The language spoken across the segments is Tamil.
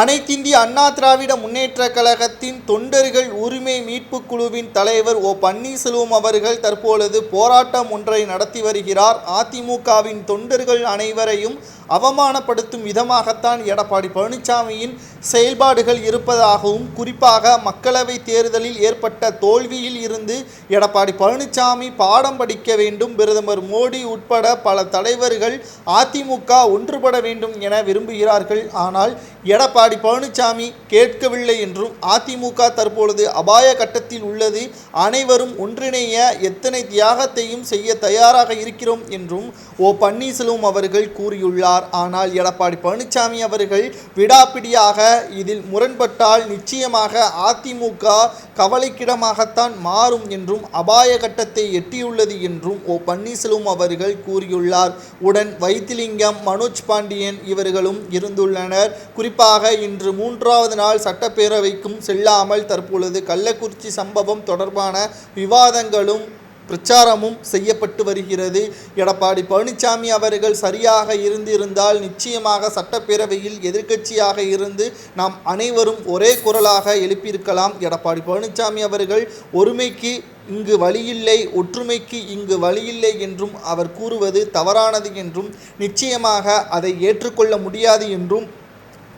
அனைத்திந்திய அண்ணா திராவிட முன்னேற்றக் கழகத்தின் தொண்டர்கள் உரிமை மீட்புக் குழுவின் தலைவர் ஓ பன்னீர்செல்வம் அவர்கள் தற்பொழுது போராட்டம் ஒன்றை நடத்தி வருகிறார். அதிமுகவின் தொண்டர்கள் அனைவரையும் அவமானப்படுத்தும் விதமாகத்தான் எடப்பாடி பழனிசாமியின் செயல்பாடுகள் இருப்பதாகவும் குறிப்பாக மக்களவை தேர்தலில் ஏற்பட்ட தோல்வியில் இருந்து எடப்பாடி பழனிசாமி பாடம் படிக்க வேண்டும் பிரதமர் மோடி உட்பட பல தலைவர்கள் அதிமுக ஒன்றுபட வேண்டும் என விரும்புகிறார்கள். ஆனால் எடப்பாடி பழனிசாமி கேட்கவில்லை என்றும் அதிமுக தற்பொழுது அபாய கட்டத்தில் உள்ளது அனைவரும் ஒன்றிணைய எத்தனை தியாகத்தையும் செய்ய தயாராக இருக்கிறோம் என்றும் ஓ பன்னீர்செல்வம் அவர்கள் கூறியுள்ளார். ஆனால் எடப்பாடி பழனிசாமி அவர்கள் விடாப்பிடியாக இதில் முரண்பட்டால் நிச்சயமாக அதிமுக கவலைக்கிடமாகத்தான் மாறும் என்றும் அபாய கட்டத்தை எட்டியுள்ளது என்றும் ஓ பன்னீர்செல்வம் அவர்கள் கூறியுள்ளார். உடன் வைத்திலிங்கம் மனோஜ் பாண்டியன் இவர்களும் இருந்துள்ளனர். குறிப்பாக இன்று மூன்றாவது நாள் சட்டப்பேரவைக்கும் செல்லாமல் தற்பொழுது கள்ளக்குறிச்சி சம்பவம் தொடர்பான விவாதங்களும் பிரச்சாரமும் செய்யப்பட்டு வருகிறது. எடப்பாடி பழனிசாமி அவர்கள் சரியாக இருந்திருந்தால் நிச்சயமாக சட்டப்பேரவையில் எதிர்க்கட்சியாக இருந்து நாம் அனைவரும் ஒரே குரலாக எழுப்பியிருக்கலாம். எடப்பாடி பழனிசாமி அவர்கள் ஒருமைக்கு இங்கு வழியில்லை ஒற்றுமைக்கு இங்கு வழியில்லை என்றும் அவர் கூறுவது தவறானது என்றும் நிச்சயமாக அதை ஏற்றுக்கொள்ள முடியாது என்றும்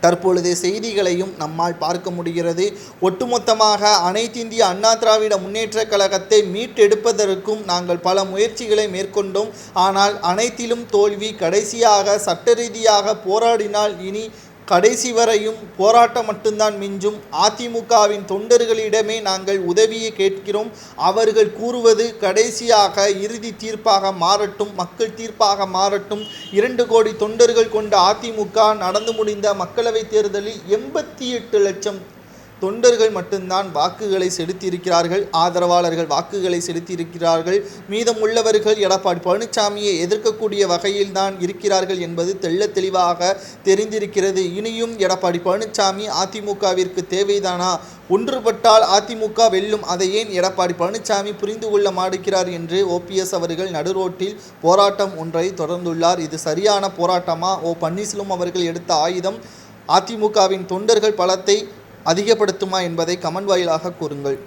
தற்பொழுது செய்திகளையும் நம்மால் பார்க்க முடிகிறது. ஒட்டுமொத்தமாக அனைத்திந்திய அண்ணா திராவிட முன்னேற்ற கழகத்தை மீட்டெடுப்பதற்கும் நாங்கள் பல முயற்சிகளை மேற்கொண்டோம். ஆனால் அனைத்திலும் தோல்வி கடைசியாக சட்ட ரீதியாக போராடினால் இனி கடைசி வரையும் போராட்டம் மட்டும்தான் மிஞ்சும். அதிமுகவின் தொண்டர்களிடமே நாங்கள் உதவியை கேட்கிறோம். அவர்கள் கூறுவது கடைசியாக இறுதி தீர்ப்பாக மாறட்டும் மக்கள் தீர்ப்பாக மாறட்டும். இரண்டு கோடி தொண்டர்கள் கொண்ட அதிமுக நடந்து முடிந்த மக்களவைத் தேர்தலில் எண்பத்தி எட்டு லட்சம் தொண்டர்கள் மட்டும்தான் வாக்குகளை செலுத்தியிருக்கிறார்கள் ஆதரவாளர்கள் வாக்குகளை செலுத்தியிருக்கிறார்கள். மீதமுள்ளவர்கள் எடப்பாடி பழனிசாமியை எதிர்க்கக்கூடிய வகையில் தான் இருக்கிறார்கள் என்பது தெள்ள தெளிவாக தெரிந்திருக்கிறது. இனியும் எடப்பாடி பழனிசாமி அதிமுகவிற்கு தேவைதானா? ஒன்றுபட்டால் அதிமுக வெல்லும். அதை ஏன் எடப்பாடி பழனிசாமி புரிந்து கொள்ள மாடுகிறார் என்று ஓபிஎஸ் அவர்கள் நடுரோட்டில் போராட்டம் ஒன்றை தொடர்ந்துள்ளார். இது சரியான போராட்டமா? ஓ. பன்னீர்செல்வம் அவர்கள் எடுத்த ஆயுதம் அதிமுகவின் தொண்டர்கள் பலத்தை அதிகப்படுத்துமா என்பதை கமெண்ட் வாயிலாக கூறுங்கள்.